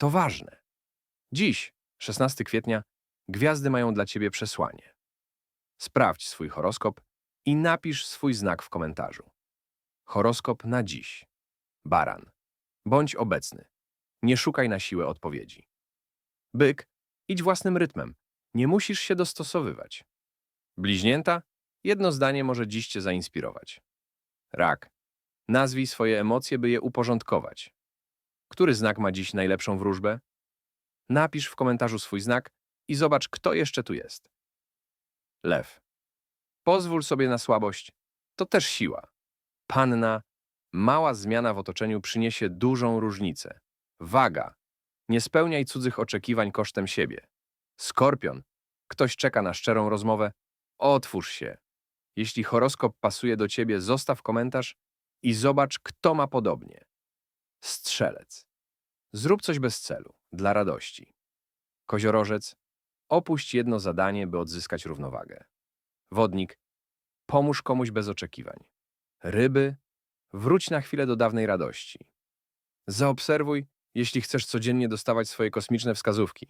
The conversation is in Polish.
To ważne. Dziś, 16 kwietnia, gwiazdy mają dla ciebie przesłanie. Sprawdź swój horoskop i napisz swój znak w komentarzu. Horoskop na dziś. Baran. Bądź obecny. Nie szukaj na siłę odpowiedzi. Byk. Idź własnym rytmem. Nie musisz się dostosowywać. Bliźnięta. Jedno zdanie może dziś cię zainspirować. Rak. Nazwij swoje emocje, by je uporządkować. Który znak ma dziś najlepszą wróżbę? Napisz w komentarzu swój znak i zobacz, kto jeszcze tu jest. Lew. Pozwól sobie na słabość. To też siła. Panna. Mała zmiana w otoczeniu przyniesie dużą różnicę. Waga. Nie spełniaj cudzych oczekiwań kosztem siebie. Skorpion. Ktoś czeka na szczerą rozmowę. Otwórz się. Jeśli horoskop pasuje do ciebie, zostaw komentarz i zobacz, kto ma podobnie. Strzelec. Zrób coś bez celu, dla radości. Koziorożec. Opuść jedno zadanie, by odzyskać równowagę. Wodnik. Pomóż komuś bez oczekiwań. Ryby. Wróć na chwilę do dawnej radości. Zaobserwuj, jeśli chcesz codziennie dostawać swoje kosmiczne wskazówki.